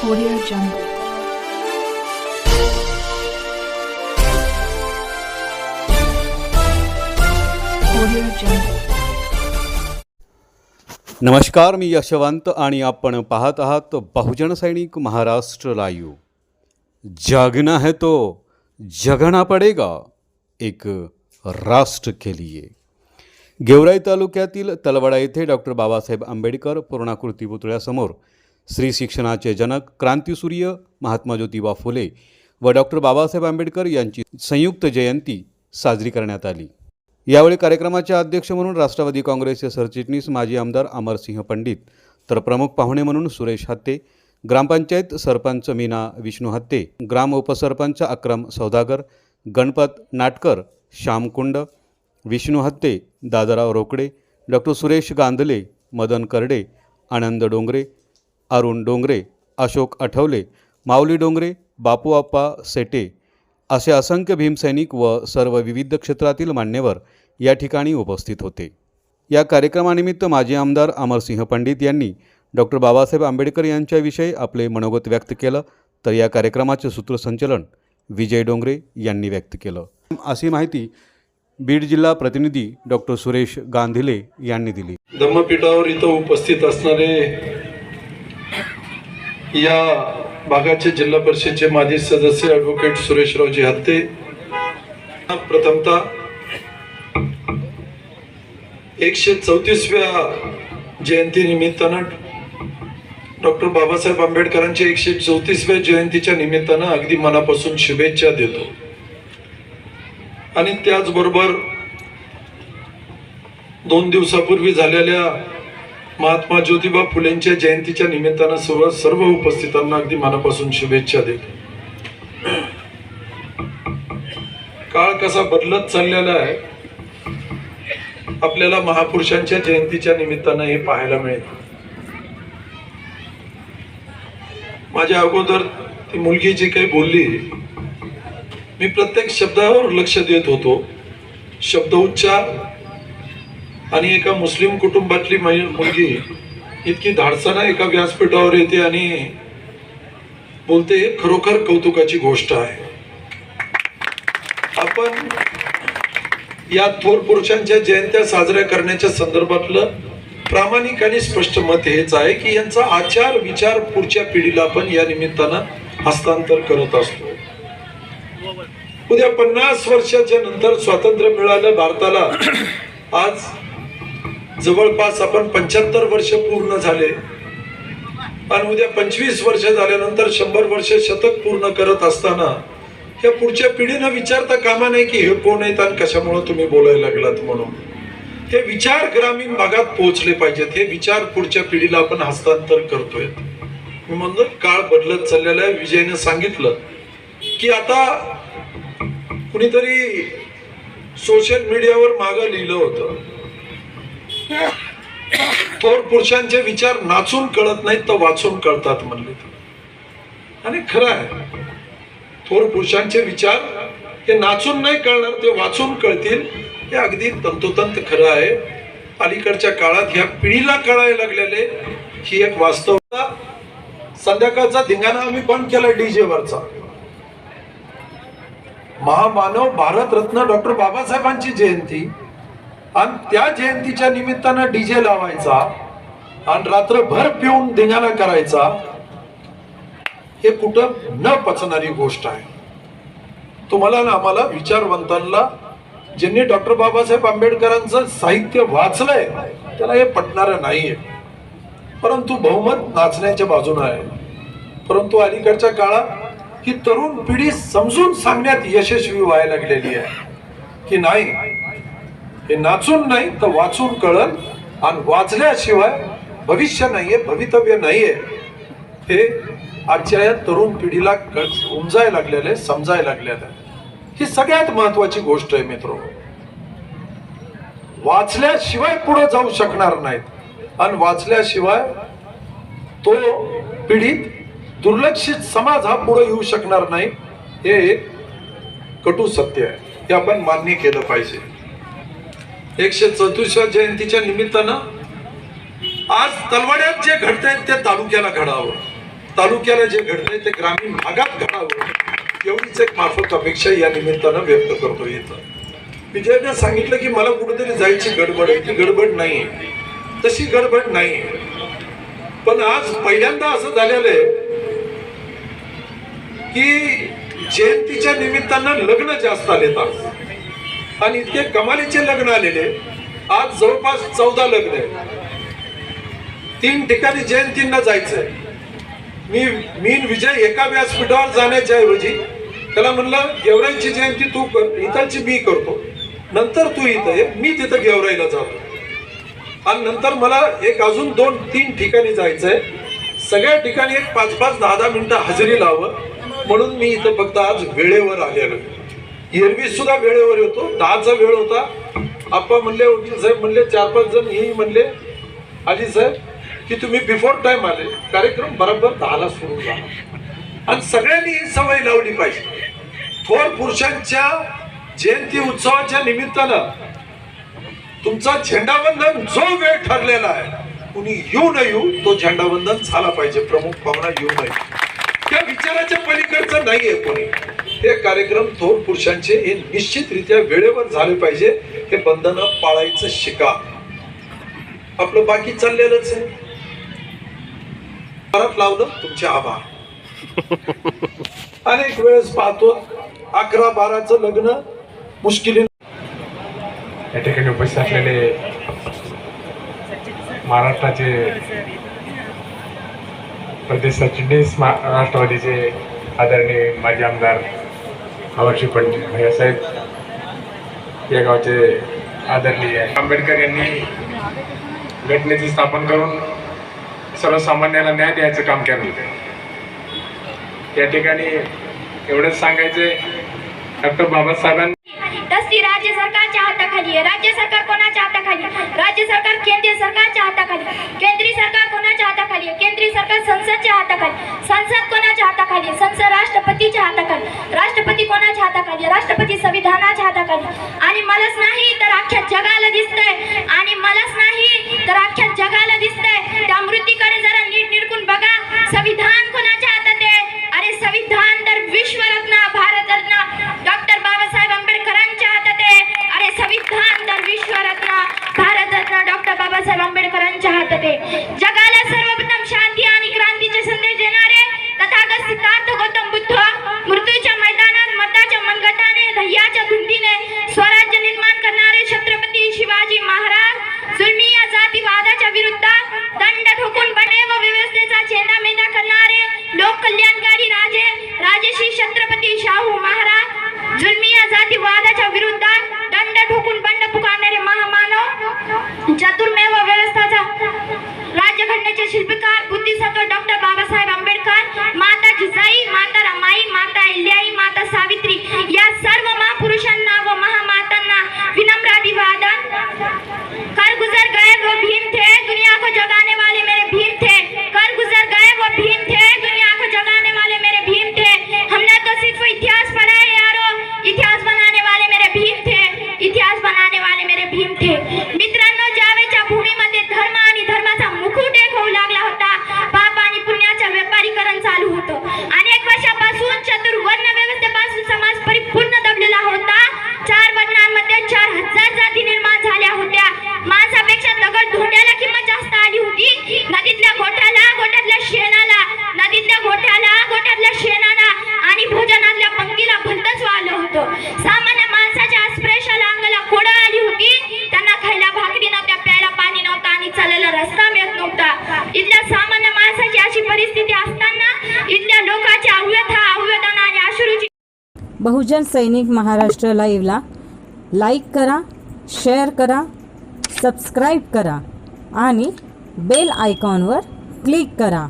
Audio Jungle. Audio Jungle. नमस्कार मी यशवंत आणि आपण पाहत आहात बहुजन सैनिक महाराष्ट्र लाईव्ह जागना है तो जगना पडेगा एक राष्ट्र के लिए गेवराई तालुक्यातील तलवडा येथे डॉक्टर बाबासाहेब आंबेडकर पूर्णाकृती पुतळ्यासमोर स्त्री शिक्षणाचे जनक क्रांतीसूर्य महात्मा ज्योतिबा फुले व डॉक्टर बाबासाहेब आंबेडकर यांची संयुक्त जयंती साजरी करण्यात आली. यावेळी कार्यक्रमाचे अध्यक्ष म्हणून राष्ट्रवादी काँग्रेसचे सरचिटणीस माजी आमदार अमरसिंह पंडित तर प्रमुख पाहुणे म्हणून सुरेश हत्ते ग्रामपंचायत सरपंच मीना विष्णू हत्ते ग्राम उपसरपंच अक्रम सौदागर गणपत नाटकर श्यामकुंड विष्णू हत्ते दादाराव रोकडे डॉक्टर सुरेश गांधले मदन करडे आनंद डोंगरे अरुण डोंगरे अशोक आठवले माऊली डोंगरे बापूआप्पा सेटे असे असंख्य भीमसैनिक व सर्व विविध क्षेत्रातील मान्यवर या ठिकाणी उपस्थित होते. या कार्यक्रमानिमित्त माजी आमदार अमरसिंह पंडित यांनी डॉक्टर बाबासाहेब आंबेडकर यांच्याविषयी आपले मनोगत व्यक्त केलं. तर या कार्यक्रमाचे सूत्रसंचलन विजय डोंगरे यांनी व्यक्त केलं. अशी माहिती बीड जिल्हा प्रतिनिधी डॉक्टर सुरेश गांधिले यांनी दिली. धम्मपीठावर इथं उपस्थित असणारे या भागाचे जिल्हा परिषदचे माजी सदस्य ॲडव्होकेट सुरेशरावजी हत्ते. प्रथमता एकशे चौतीसव्या जयंती निमित्तानं डॉक्टर बाबासाहेब आंबेडकरांच्या एकशे चौतीसव्या जयंतीच्या निमित्तानं अगदी मनापासून शुभेच्छा देतो. आणि त्याचबरोबर दोन दिवसापूर्वी झालेल्या महात्मा ज्योतिबा फुलेंच्या जयंतीच्या निमित्तानं सर्व सर्व उपस्थितांना अगदी मनापासून शुभेच्छा देतो. काळ कसा बदलत चाललेला आहे आपल्याला महापुरुषांच्या जयंतीच्या निमित्तानं हे पाहायला मिळेल. माझ्या अगोदर ती मुलगी जी काही बोलली मी प्रत्येक शब्दावर लक्ष देत होतो. शब्द उच्चार आणि एका मुस्लिम कुटुंबातली मुलगी इतकी धाडसानं एका व्यासपीठावर येते आणि बोलते खरोखर कौतुकाची गोष्ट आहे. आपण या थोर पुरुषांच्या जयंत्या साजऱ्या करण्याच्या संदर्भातलं प्रामाणिक आणि स्पष्ट मत हेच आहे की यांचा आचार विचार पुढच्या पिढीला आपण या निमित्तानं हस्तांतर करत असतो. उद्या पन्नास वर्षाच्या नंतर स्वातंत्र्य मिळालं भारताला आज जवळपास आपण पंच्याहत्तर वर्ष पूर्ण झाले. आणि उद्या पंचवीस वर्ष झाल्यानंतर शंभर वर्ष शतक पूर्ण करत असताना या पुढच्या पिढीनं विचारता कामा नाही की हे कोण आहेत आणि कशामुळे तुम्ही बोलायला लागलात म्हणून. हे विचार ग्रामीण भागात पोहोचले पाहिजेत. हे विचार पुढच्या पिढीला आपण हस्तांतर करतोय. मी म्हणतो काळ बदलत चाललेला आहे. विजयने सांगितलं की आता कुणीतरी सोशल मीडियावर मागं लिहिलं होतं. थोर पुरुषांचे विचार नाचून कळत नाहीत तर वाचून कळतात म्हणले आणि खरं आहे थोर पुरुषांचे विचार हे नाचून नाही कळणार ते वाचून कळतील. हे अगदी तंतोतंत खरं आहे. अलीकडच्या काळात ह्या पिढीला कळायला लागलेले ही एक वास्तवता. संध्याकाळचा धिंगाणा आम्ही बंद केला डीजे वरचा. महामानव भारतरत्न डॉक्टर बाबासाहेबांची जयंती. आणि त्या जयंतीच्या निमित्तानं डीजे लावायचा आणि रात्रभर पिऊन धिंगाणा करायचा हे कुठं न पचणारी गोष्ट आहे. तुम्हाला ना आम्हाला विचारवंतांना ज्यांनी डॉक्टर बाबासाहेब आंबेडकरांचं साहित्य वाचलंय त्याला हे पटणारं नाहीये. परंतु बहुमत नाचण्याच्या बाजूनं आहे. परंतु अलीकडच्या काळात ही तरुण पिढी समजून सांगण्यात यशस्वी व्हायला लागलेली आहे. की नाही हे नाचून नाही तर वाचून कळल. आणि वाचल्याशिवाय भविष्य नाहीये भवितव्य नाहीये. हे आजच्या या तरुण पिढीला कळ- उमजायला लागलेले समजायला लागलेलं आहे. ही सगळ्यात महत्वाची गोष्ट आहे मित्र. वाचल्याशिवाय पुढे जाऊ शकणार नाहीत. आणि वाचल्याशिवाय तो पिढीत दुर्लक्षित समाज हा पुढे येऊ शकणार नाही. हे एक कटू सत्य आहे. हे आपण मान्य केलं पाहिजे. एकशे चौतीसव्या जयंतीच्या निमित्तानं आज तलवाड्यात जे घडत आहेत ते तालुक्याला घडावं. तालुक्याला जे घडलंय ते ग्रामीण भागात घडावं एवढीच एक माफक अपेक्षा या निमित्तानं व्यक्त करतो येतं विजयने सांगितलं की मला कुठेतरी जायची गडबड आहे. ती गडबड नाही तशी गडबड नाही पण आज पहिल्यांदा असं झालेलं आहे की जयंतीच्या निमित्तानं लग्न जास्त आले आणि इतके कमालीचे लग्न आलेले आज जवळपास चौदा लग्न आहे तीन ठिकाणी जयंतींना जायचंय. मी मी विजय एका व्यासपीठावर जाण्याच्या ऐवजी त्याला म्हणलं गेवराईची जयंती तू कर इथलची मी करतो. नंतर तू इथं ये मी तिथं गेवराईला जातो. आणि नंतर मला एक अजून दोन तीन ठिकाणी जायचंय. सगळ्या ठिकाणी एक पाच पाच दहा दहा मिनिटं हजेरी लावं. म्हणून मी इथं फक्त आज वेळेवर आलेलो एरवी सुद्धा वेळेवर येतो. दहाचा वेळ होता. आप्पा म्हणले वकील साहेब म्हणले चार पाच जण ही म्हणले. आजी साहेब की तुम्ही बिफोर टाइम आले. कार्यक्रम बरोबर दहाला सुरू झाला. आणि सगळ्यांनी ही सवय लावली पाहिजे. थोर पुरुषांच्या जयंती उत्सवाच्या निमित्तानं तुमचा झेंडावंदन जो वेळ ठरलेला आहे कुणी येऊ न येऊ तो झेंडावंदन झाला पाहिजे. प्रमुख पाहुणा येऊ नये त्या विचाराच्या पलीकडचं नाहीये कोणी. हे कार्यक्रम थोर पुरुषांचे हे निश्चितरित्या वेळेवर झाले पाहिजे हे बंधन पाळायचं शिका. आपलं बाकी चाललेलंच आहे. परत लावलं तुमचे आभार. अनेक वेळेस पाहतो अकरा बाराचं लग्न मुश्किली या ठिकाणी उपस्थित असलेले महाराष्ट्राचे प्रदेश सरचिटणीस मा- राष्ट्रवादीचे आदरणीय माजी आमदार आवर्षी पंडित भैयासाहेब या गावचे आदरणीय आंबेडकर यांनी घटनेची स्थापन करून सर्वसामान्याला न्याय द्यायचं काम केलं या ठिकाणी एवढंच सांगायचे डॉक्टर बाबासाहेबांनी तसली राज्य सरकारच्या हाताखाली आहे. राज्य सरकार कोणाच्या हाताखाली राज्य सरकार केंद्रीय सरकारच्या हाताखाली केंद्रीय सरकार कोणाच्या हाताखाली आहे? केंद्रीय सरकार संसदच्या हाताखाली संसद कोणाच्या हाताखाली आहे? संसद राष्ट्रपतीच्या हाताखाली कोणाच्या हाताखाली? आहे राष्ट्रपती संविधानाच्या हाताखाली. आणि मलाच नाही तर अख्ख्या जगाला दिसतंय. आणि मलाच नाही तर अख्ख्या जगाला दिसतंय. त्या मृत्यूकडे जरा नीट निडकून बघा. संविधान कोणा बनाने वाले मेरे भीम थे। मित्र इथल्या सामान्य माणसाची अशी परिस्थिती असताना इथल्या लोकांची अव्यथा अव्यदना आणि अश्रूची बहुजन सैनिक महाराष्ट्र लाईव्हला लाईक करा शेअर करा सबस्क्राईब करा आणि बेल आयकॉनवर क्लिक करा.